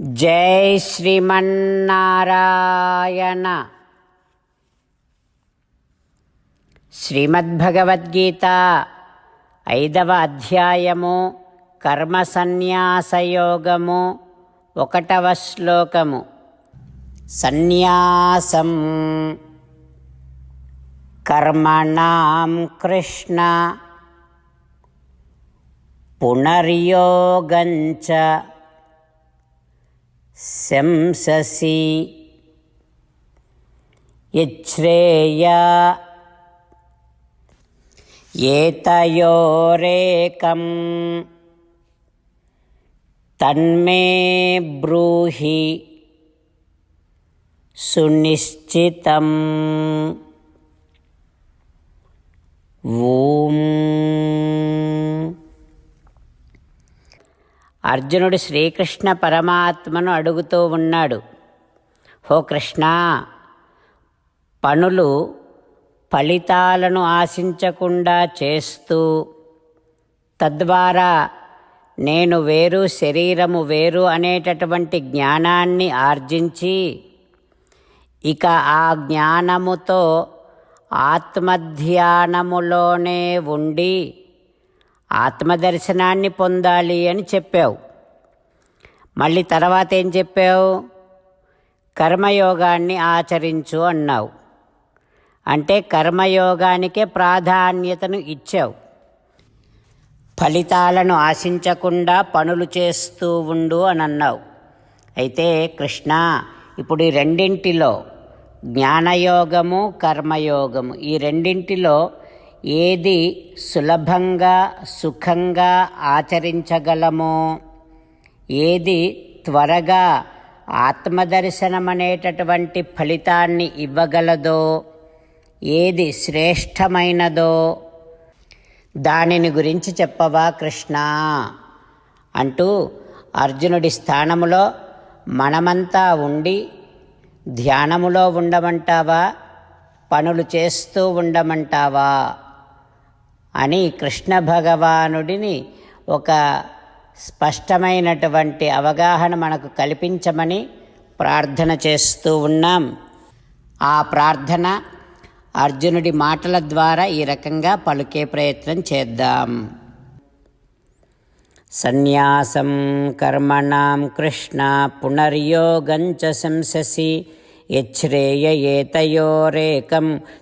జై శ్రీమన్నారాయణ. శ్రీమద్భగవద్గీత ఐదవ అధ్యాయము కర్మ సన్యాసయోగము ఒకటవ శ్లోకము. సన్యాసం కర్మణాం కృష్ణ పునర్యోగంచ శంససి. యచ్రేయ. ఏతయోరేకం. తన్మే బ్రూహి. సునిశ్చితం. ఓం అర్జునుడు శ్రీకృష్ణ పరమాత్మను అడుగుతూ ఉన్నాడు. హో కృష్ణ పనులు ఫలితాలను ఆశించకుండా చేస్తూ తద్వారా నేను వేరు శరీరము వేరు అనేటటువంటి జ్ఞానాన్ని ఆర్జించి ఇక ఆ జ్ఞానముతో ఆత్మధ్యానములోనే ఉండి ఆత్మదర్శనాన్ని పొందాలి అని చెప్పావు. మళ్ళీ తర్వాత ఏం చెప్పావు? కర్మయోగాన్ని ఆచరించు అన్నావు. అంటే కర్మయోగానికే ప్రాధాన్యతను ఇచ్చావు. ఫలితాలను ఆశించకుండా పనులు చేస్తూ ఉండు అని అన్నావు. అయితే కృష్ణ ఇప్పుడు ఈ రెండింటిలో జ్ఞానయోగము కర్మయోగము ఈ రెండింటిలో ఏది సులభంగా సుఖంగా ఆచరించగలమో? ఏది త్వరగా ఆత్మదర్శనమనేటటువంటి ఫలితాన్ని ఇవ్వగలదో? ఏది శ్రేష్టమైనదో? దానిని గురించి చెప్పవా కృష్ణ? అంటూ అర్జునుడి స్థానములో మనమంతా ఉండి ధ్యానములో ఉండమంటావా? పనులు చేస్తూ ఉండమంటావా? అని కృష్ణ భగవానుడిని ఒక స్పష్టమైనటువంటి అవగాహన మనకు కల్పించమని ప్రార్థన చేస్తూ ఉన్నాం. ఆ ప్రార్థన అర్జునుడి మాటల ద్వారా ఈ రకంగా పలుకే ప్రయత్నం చేద్దాం. సన్యాసం కర్మణం కృష్ణ పునర్యోగం చ శంససి యచ్రేయ ఏతయోరేకం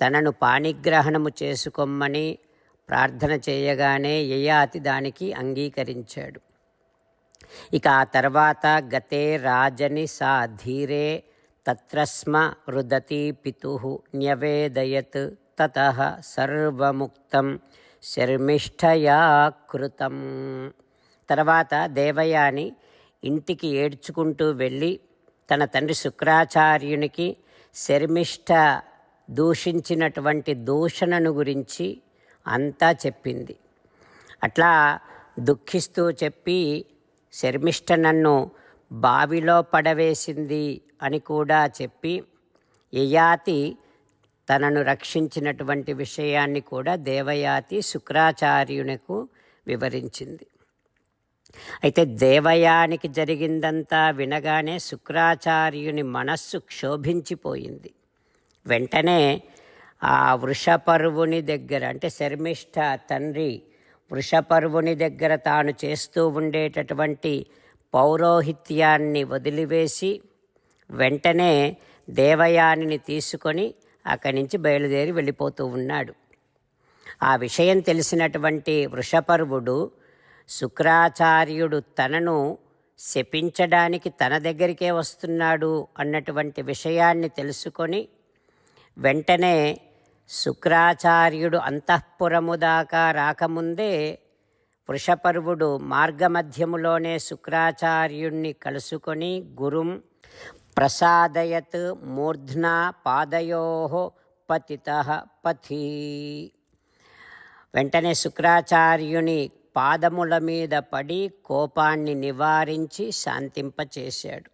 తనను పాణిగ్రహణము చేసుకోమని ప్రార్థన చేయగానే యయాతి దానికి అంగీకరించాడు. ఇక ఆ తర్వాత గతే రాజని సా ధీరే తత్రస్మ రుదతి పితు న్యవేదయత్ తత సర్వముక్తం శర్మిష్ఠయా కృతం. తర్వాత దేవయాని ఇంటికి ఏడ్చుకుంటూ వెళ్ళి తన తండ్రి శుక్రాచార్యునికి శర్మిష్ఠ దూషించినటువంటి దూషణను గురించి అంతా చెప్పింది. అట్లా దుఃఖిస్తూ చెప్పి శర్మిష్ట నన్ను బావిలో పడవేసింది అని కూడా చెప్పి యయాతి తనను రక్షించినటువంటి విషయాన్ని కూడా దేవయాతి శుక్రాచార్యునకు వివరించింది. అయితే దేవయానికి జరిగిందంతా వినగానే శుక్రాచార్యుని మనస్సు క్షోభించిపోయింది. వెంటనే ఆ వృషపర్వుని దగ్గర అంటే శర్మిష్ఠ తండ్రి వృషపర్వుని దగ్గర తాను చేస్తూ ఉండేటటువంటి పౌరోహిత్యాన్ని వదిలివేసి వెంటనే దేవయానిని తీసుకొని అక్కడి నుంచి బయలుదేరి వెళ్ళిపోతూ ఉన్నాడు. ఆ విషయం తెలిసినటువంటి వృషపర్వుడు శుక్రాచార్యుడు తనను శపించడానికి తన దగ్గరికే వస్తున్నాడు అన్నటువంటి విషయాన్ని తెలుసుకొని వెంటనే శుక్రాచార్యుడు అంతఃపురము దాకా రాకముందే వృషపర్వుడు మార్గమధ్యములోనే శుక్రాచార్యుణ్ణి కలుసుకొని గురుం ప్రసాదయత్ మూర్ధ్నా పాదయో పతిత పథి. వెంటనే శుక్రాచార్యుని పాదముల మీద పడి కోపాన్ని నివారించి శాంతింపచేశాడు.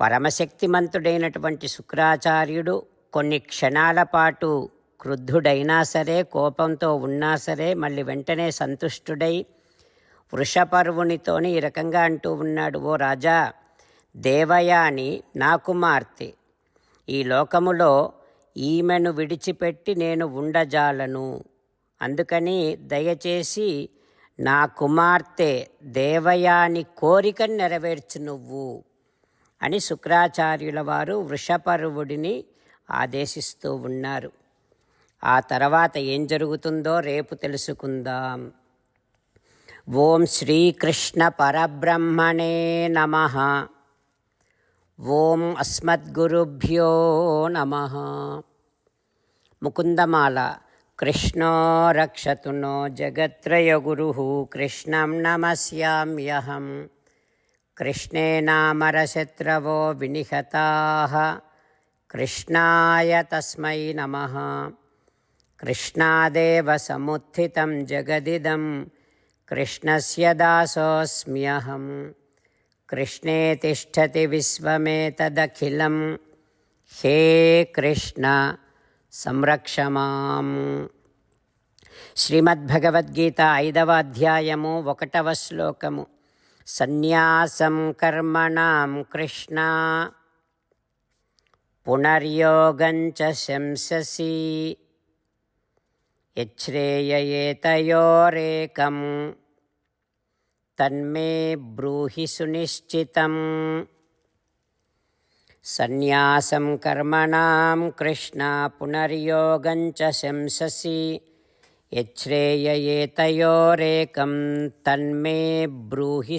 పరమశక్తిమంతుడైనటువంటి శుక్రాచార్యుడు కొన్ని క్షణాల పాటు క్రుద్ధుడైనా సరే కోపంతో ఉన్నా సరే మళ్ళీ వెంటనే సంతుష్టుడై వృషపర్వునితోని ఈ రకంగా అంటూ ఉన్నాడు ఓ రాజా దేవయాని నా కుమార్తె ఈ లోకములో ఈమెను విడిచిపెట్టి నేను ఉండజాలను. అందుకని దయచేసి నా కుమార్తె దేవయాని కోరికను నెరవేర్చు నువ్వు అని శుక్రాచార్యుల వారు వృషపర్వుడిని ఆదేశిస్తూ ఉన్నారు. ఆ తర్వాత ఏం జరుగుతుందో రేపు తెలుసుకుందాం. ఓం శ్రీకృష్ణ పరబ్రహ్మణే నమ. ఓం అస్మద్గురుభ్యో నమ. ముకుందమాల కృష్ణో రక్షతునో జగత్రయగురు కృష్ణం నమస్యామ్యహం. కృష్ణే వినిహతా. వినిహతాः కృష్ణాయ తస్మై నమः. కృష్ణాదేవ సముత్థితం జగదిదం కృష్ణస్య దాసోऽస్మ్యహం కృష్ణే తిష్టతి విశ్వమేతదఖిలం హే కృష్ణ సంరక్షమాం శ్రీమద్భగవద్గీత ఐదవ అధ్యాయము ఒకటవ శ్లోకము. సన్యాసం కర్మణాం కృష్ణ. పునర్యోగం చ శంససి యచ్రేయయేతయోరేకం తన్మే బ్రూహి సునిశ్చితం సన్యాసం కర్మణాం కృష్ణ పునర్యోగం చ శంససి యచ్రేయయేతయోరేకం తన్మే బ్రూహి